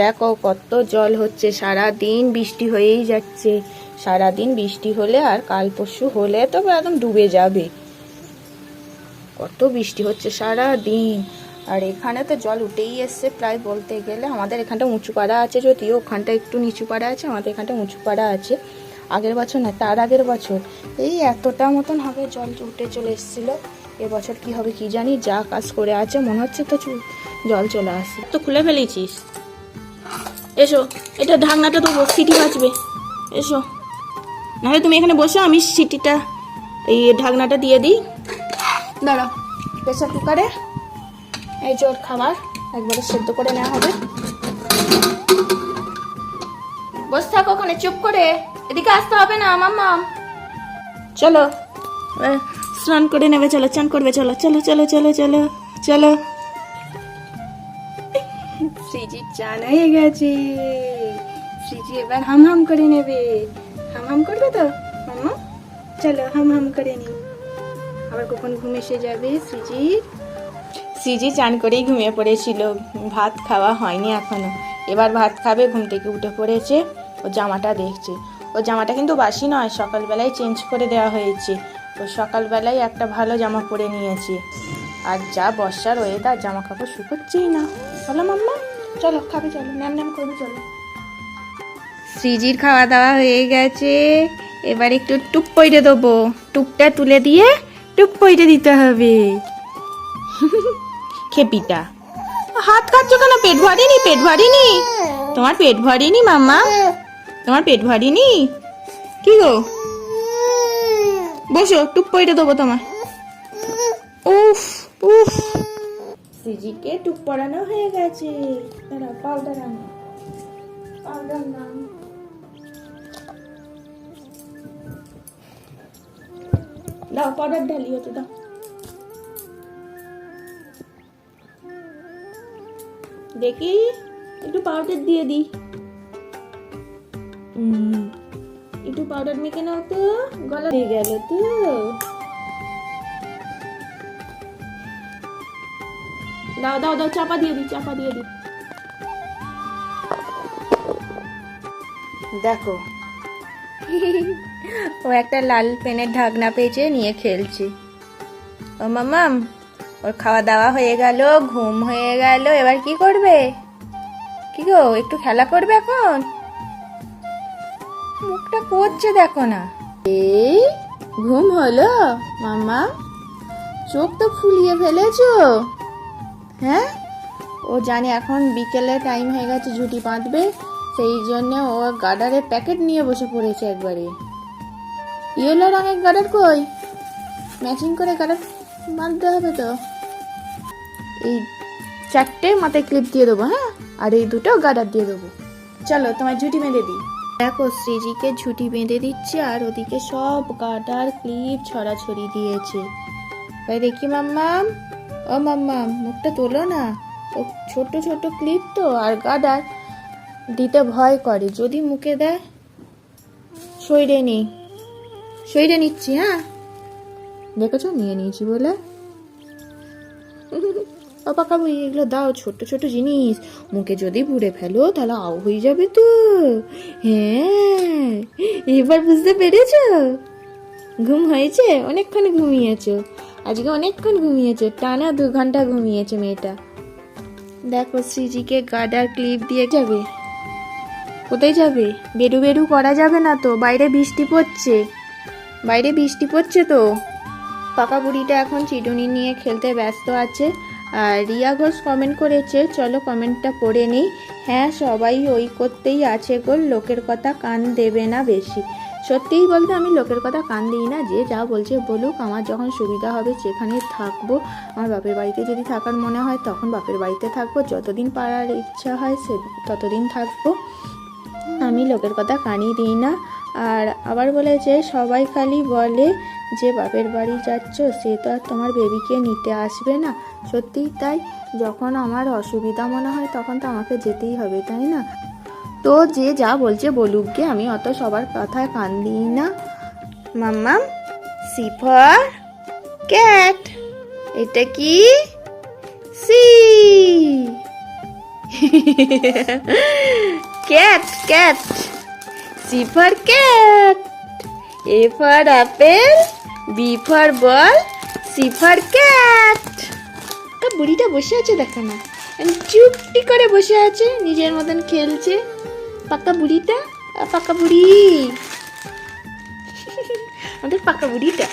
দেখো, কত জল হচ্ছে। সারা দিন বৃষ্টি হয়েই যাচ্ছে। সারা দিন বৃষ্টি হলে আর কাল পরশু হলে তো একদম ডুবে যাবে। কত বৃষ্টি হচ্ছে সারা দিন আর এখানে তো জল উঠেই এসছে প্রায় বলতে গেলে। আমাদের এখানটা উঁচু পাড়া আছে যদিও ওখানটা একটু নিচু পাড়া আছে, আমাদের এখানটা উঁচু পাড়া আছে। আগের বছর না, তার আগের বছর এই এতটা মতন হবে জল উঠে চলে এসেছিল। এবছর কি হবে কি জানি, যা কাজ করে আছে, মনে হচ্ছে তো জল চলে আসছে। তো খুলে ফেলেছিস? এসো, এটা ঢাকনাটা তো সিটি বাঁচবে এসো। নাহলে তুমি এখানে বসো, আমি সিটিটা, এই ঢাকনাটা দিয়ে দিই। দাঁড়াও, প্রেসার কুকারে এই জোর খাবার, একবারে সেদ্ধ করে নেওয়া হবে। বসে থাকো ওখানে, চুপ করে। এদিকে আসতে হবে না মাম্মা চলো। স্নান করে নেবে, চলো, চান করবে, চলো চলো চলো চলো চলো চলো। শ্রীজি চান হয়ে গেছে। শ্রীজি এবার হাম হাম করে নেবে। হাম হাম করবে তো? মাম্মা চলো হাম হাম করে নি আবার কখন ঘুম এসে যাবে? শ্রীজি শ্রীজি চান করেই ঘুমিয়ে পড়েছিল। ভাত খাওয়া হয়নি এখনও। এবার ভাত খাবে, ঘুম থেকে উঠে পড়েছে। ও জামাটা দেখছে। ও জামাটা কিন্তু বাসি নয়, সকালবেলায় চেঞ্জ করে দেওয়া হয়েছে। ও সকালবেলায় একটা ভালো জামা পরে নিয়েছে। আর যা বর্ষার ওয়েদার জামা কাপড় শুকোচ্ছেই না। চলো মাম্মা, চলো, খাবে, চলো, ন্যাম ন্যাম করবে, চলো। শ্রীজির খাওয়া দাওয়া হয়ে গেছে। এবার একটু টুপ পইরে দেবো। টুপটা তুলে দিয়ে টুপ পইরে দিতে হবে। খেপিটা। হাত কাটছো কেন? পেট ভরেনি পেট ভরেনি। তোমার পেট ভরেনি, মাম্মা? তোমার পেট ভরেনি? কি গো? বসো টুপ পইরে দেবো তোমার। উফ। সিজিকে টুপ পরানো হয়ে গেছে। দাঁড়াও পাউডার আনো পাউডার নাম দাও, পাউডার ঢালি হতে দাও। দেখি, একটু পাউডার দিয়ে দিই। একটু পাউডার মেখে নাও তো, গলা দিয়ে গেল তো। দাও দাও দাও চাপা দিয়ে দিই চাপা দিয়ে দি দেখো। ও একটা লাল পেনের ঢাকনা পেয়েছে নিয়ে খেলছে। ও মামাম ওর খাওয়া দাওয়া হয়ে গেল ঘুম হয়ে গেল এবার কি করবে? কি গো একটু খেলা করবে এখন? মুখটা করছে দেখো না। এই ঘুম হলো? মামা চোখ তো ফুলিয়ে ফেলেছো? হ্যাঁ? ও জানে এখন বিকেলে টাইম হয়ে গেছে ঝুটি বাঁধবে, সেই জন্য ও গার্ডারের প্যাকেট নিয়ে বসে পড়েছে একবারে। ইয়েলো রঙের গার্ডার কই? ম্যাচিং করে গার্ডার বাঁধতে হবে তো। এই চারটে মাথায় ক্লিপ দিয়ে দেবো হ্যাঁ? আর এই দুটো গার্ডার দিয়ে দেবো। চলো তোমার ঝুটি বেঁধে দিই। দেখো, শ্রীজিকে ঝুটি বেঁধে দিচ্ছে আর ওদিকে সব গার্ডার ক্লিপ ছড়াছড়ি দিয়েছে। ভাই দেখি, মাম্মাম। ও মাম্মা, মুখটা তোলো না। ও ছোট ছোট ক্লিপ তো, আর গার্ডার দিতে ভয় করে, যদি মুখে দেয়, সইরে নি। সইরে নিচ্ছি হ্যাঁ? দেখেছ? নিয়ে নিয়েছি বলে। বাবা এগুলো দাও, ছোট ছোট জিনিস। মুখে যদি পুড়ে ফেলো, তাহলে আও হয়ে যাবে তো। হ্যাঁ এবার বুঝতে পেরেছ? ঘুম হয়েছে? অনেকক্ষণ ঘুমিয়েছো। আজকে অনেকক্ষণ ঘুমিয়েছে টানা দু ঘণ্টা ঘুমিয়েছে মেয়েটা। দেখো শ্রীজিকে গার্ডার ক্লিপ দিয়ে যাবে। কোথায় যাবে? বেরু বেরু করা যাবে না তো বাইরে বৃষ্টি পড়ছে। বাইরে বৃষ্টি পড়ছে তো। পাকা বুড়িটা এখন চিটুনি নিয়ে খেলতে ব্যস্ত আছে। আর রিয়া ঘোষ কমেন্ট করেছে চলো কমেন্টটা পড়ে নিই। হ্যাঁ সবাই ওই করতেই আছে গোল লোকের কথা কান দেবে না বেশি। সত্যিই বলতে আমি লোকের কথা কান দিই না, যে যা বলছে বলুক, আমার যখন সুবিধা হবে সেখানে থাকব। আমার বাপের বাড়িতে যদি থাকার মনে হয়, তখন বাপের বাড়িতে থাকব। যতদিন পারার ইচ্ছা হয়, সে ততদিন থাকব। আমি লোকের কথা কানই দিই না। আর আবার বলেছে সবাই খালি বলে যে, বাপের বাড়ি যাচ্ছ, সে তো আর তোমার বেবিকে নিতে আসবে না। সত্যিই তাই, যখন আমার অসুবিধা মনে হয়, তখন তো আমাকে যেতেই হবে, তাই না? তো যে যা বলছে বলুক গে আমি অত সবার কথায় কান দিই না। মাম্মাম সিফার, ক্যাট, এটা কি? C. Cat cat C for cat, A for apple B for ball, C for cat. বুড়িটা বসে আছে, দেখো না। চুপটি করে বসে আছে, নিজের মতন খেলছে। পাকা বুড়িটা আ, পাকা বুড়ি আমাদের পাকা বুড়িটা